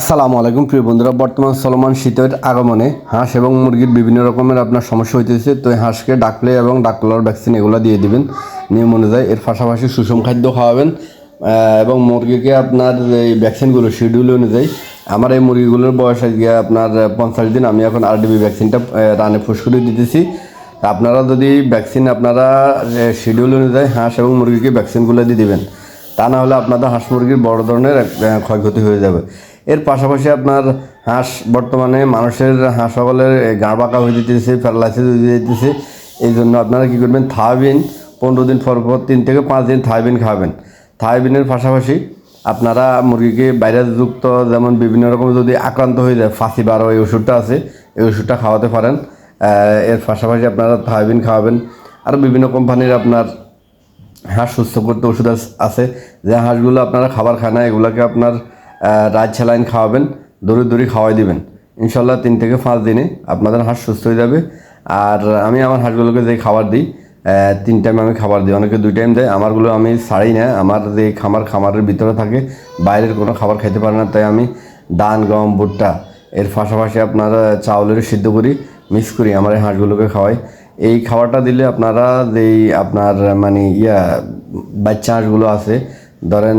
আসসালামু আলাইকুম, প্রিয় বন্ধুরা। বর্তমান চলমান শীতের আগমনে হাঁস এবং মুরগির বিভিন্ন রকমের আপনার সমস্যা হইতেছে। তো হাঁসকে ডাকলে এবং ডাকলার ভ্যাকসিন এগুলো দিয়ে দিবেন। নিয়ম অনুযায়ী এর পাশাপাশি সুষম খাদ্য খাওয়াবেন। এবং মুরগিকে আপনার এই ভ্যাকসিনগুলো শিডিউল অনুযায়ী আমার এই মুরগিগুলোর বয়স আজকে আপনার পঞ্চাশ দিন। আমি এখন আরডিবি ভ্যাকসিনটা রানে ফুসকুড়ি দিতেছি। আপনারা যদি ভ্যাকসিন আপনারা শিডিউল অনুযায়ী হাঁস এবং মুরগিকে ভ্যাকসিনগুলো দিয়ে দিবেন, তা না হলে আপনাদের হাঁস মুরগির বড় ধরনের ক্ষয়ক্ষতি হয়ে যাবে। এর পাশাপাশি আপনার হাঁস বর্তমানে মানুষের হাঁস সকলের গা বাঁকা হয়ে যেতেছে প্যারালাইসিস হয়ে যেতেছে। এই জন্য আপনারা কী করবেন? থাইবিন পনেরো দিন পর পর তিন থেকে পাঁচ দিন থাইবিন খাবেন। থাইবিনের পাশাপাশি আপনারা মুরগিকে ভাইরাসযুক্ত যেমন বিভিন্ন রকম যদি আক্রান্ত হয়ে যায়, ফাঁসি বারো এই ওষুধটা আছে, এই ওষুধটা খাওয়াতে পারেন। এর পাশাপাশি আপনারা থাইবিন খাওয়াবেন। আরও বিভিন্ন কোম্পানির আপনার হাঁস সুস্থ করতে ওষুধ আছে। যে হাঁসগুলো আপনারা খাবার খায় না, এগুলোকে আপনার রাত স্যালাইন খাওয়াবেন, দড়ি দড়ি খাওয়াই দিবেন। ইনশাল্লাহ তিন থেকে পাঁচ দিনে আপনাদের হাঁস সুস্থ হয়ে যাবে। আর আমি আমার হাঁসগুলোকে যে খাবার দিই তিন টাইম আমি খাবার দিই। অনেকে দুই টাইম দেয়, আমারগুলো আমি ছাড়ি না। আমার যে খামার, খামারের ভিতরে থাকে, বাইরের কোনো খাবার খেতে পারে না। তাই আমি ধান গম, ভুট্টা, এর পাশাপাশি আপনারা চাউলের সিদ্ধ করি, মিক্স করি, আমার এই হাঁসগুলোকে খাওয়াই। এই খাবারটা দিলে আপনারা যেই আপনার মানে ইয়া, বাচ্চা হাঁসগুলো আছে, ধরেন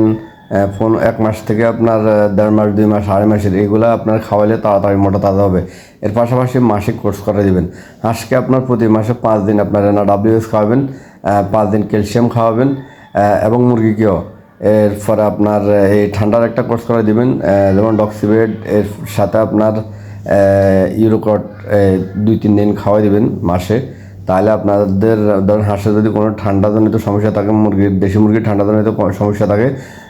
পনেরো এক মাস থেকে আপনার দেড় মাস, দুই মাস, আড়াই মাসের, এগুলো আপনার খাওয়াইলে তাড়াতাড়ি মোটা তাজা হবে। এর পাশাপাশি মাসিক কোর্স করে দিবেন। হাঁসকে আপনার প্রতি মাসে পাঁচ দিন আপনার না ডাব্লিউএস খাওয়াবেন পাঁচ দিন ক্যালসিয়াম খাওয়াবেন এবং মুরগিকেও এরপরে আপনার এই ঠান্ডার একটা কোর্স করে দিবেন যেমন ডক্সিবেড, এর সাথে আপনার ইউরোকট দুই, তিন দিন খাওয়াই দিবেন মাসে। তাহলে আপনাদের ধরেন হাঁসের যদি কোনো ঠান্ডাজনিত সমস্যা থাকে মুরগির দেশি মুরগির ঠান্ডাজনিত সমস্যা থাকে,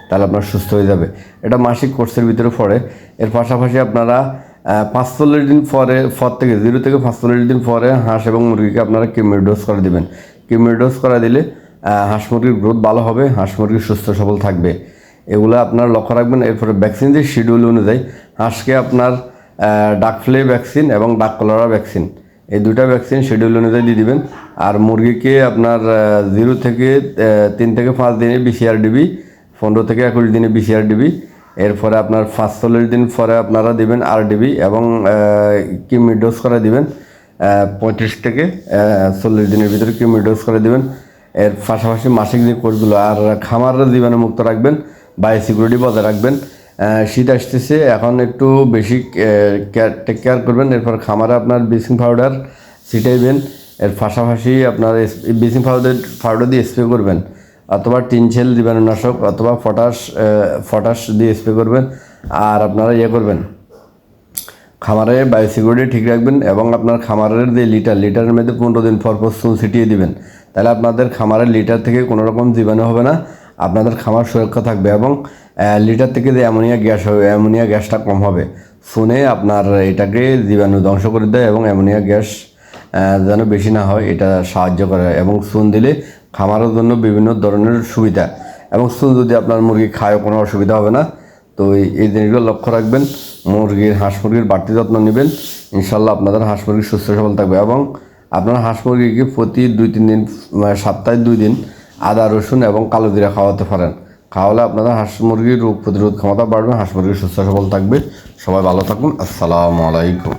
তাহলে আপনার সুস্থ হয়ে যাবে। এটা মাসিক কোর্সের ভিতরে পড়ে। এর পাশাপাশি আপনারা পাঁচচল্লিশ দিন পরে, পর থেকে, জিরো থেকে পাঁচচল্লিশ দিন পরে হাঁস এবং মুরগিকে আপনারা কিমির ডোজ করে দিবেন। ডোজ করা দিলে হাঁস মুরগির গ্রোথ ভালো হবে, হাঁস মুরগি সুস্থ সবল থাকবে। এগুলো আপনারা লক্ষ্য রাখবেন, এরপরে ভ্যাকসিন যে শিডিউল অনুযায়ী, হাঁসকে আপনার ডাক ফ্লে ভ্যাকসিন এবং ডাক কলারা ভ্যাকসিন। এই দুটা ভ্যাকসিন শিডিউল অনুযায়ী দিয়ে দিবেন। আর মুরগিকে আপনার জিরো থেকে তিন থেকে পাঁচ দিনে বিসিআর ডিবি পনেরো থেকে একুশ দিনে বিসিআর ডিবি এরপরে আপনার পাঁচচল্লিশ দিন পরে আপনারা দিবেন আর ডিবি এবং কিমি ডোজ করে দিবেন। পঁয়ত্রিশ থেকে চল্লিশ দিনের ভিতরে কিমি ডোজ করে দিবেন। এর পাশাপাশি মাসিক যে কোর্সগুলো আর খামারের জীবাণু মুক্ত রাখবেন বায়ো সিকিউরিটি বজায় রাখবেন। শীত আসতেছে, এখন একটু বেশি টেক কেয়ার করবেন। এরপর খামারে আপনার ব্লিচিং পাউডার ছিটাইবেন। এর পাশাপাশি আপনার ব্লিচিং পাউডার পাউডার দিয়ে স্প্রে করবেন। অথবা টিনশেল জীবাণুনাশক অথবা পটাশ পটাশ দিয়ে স্প্রে করবেন আর আপনারা ইয়ে করবেন। খামারে বায়োসিকিউরিটি ঠিক রাখবেন এবং আপনার খামারের যে লিটার লিটারের মধ্যে পনেরো দিন পর পর চুন ছিটিয়ে দিবেন। তাহলে আপনাদের খামারের লিটার থেকে কোনো রকম জীবাণু হবে না, আপনাদের খামার সুরক্ষা থাকবে এবং লিটার থেকে যে অ্যামোনিয়া গ্যাস হবে, অ্যামোনিয়া গ্যাসটা কম হবে। শুনে আপনার এটাকে জীবাণু ধ্বংস করে দেয় এবং অ্যামোনিয়া গ্যাস যেন বেশি না হয়, এটা সাহায্য করে। এবং চুন দিলে খামারের জন্য বিভিন্ন ধরনের সুবিধা। এবং চুন যদি আপনার মুরগি খায়, কোনো অসুবিধা হবে না। তো এই- জিনিসগুলো লক্ষ্য রাখবেন। মুরগির, হাঁস মুরগির বাড়তি যত্ন নেবেন। ইনশাল্লাহ আপনাদের হাঁস মুরগি সুস্থ সবল থাকবে। এবং আপনার হাঁস মুরগিকে প্রতি দুই, তিন দিন সপ্তাহে দুই দিন আদা, রসুন এবং কালো জিরা খাওয়াতে পারেন। খাওয়ালে আপনাদের হাঁস মুরগির রোগ প্রতিরোধ ক্ষমতা বাড়বে, হাঁস মুরগি সুস্থ সবল থাকবে। সবাই ভালো থাকুন, আসসালামু আলাইকুম।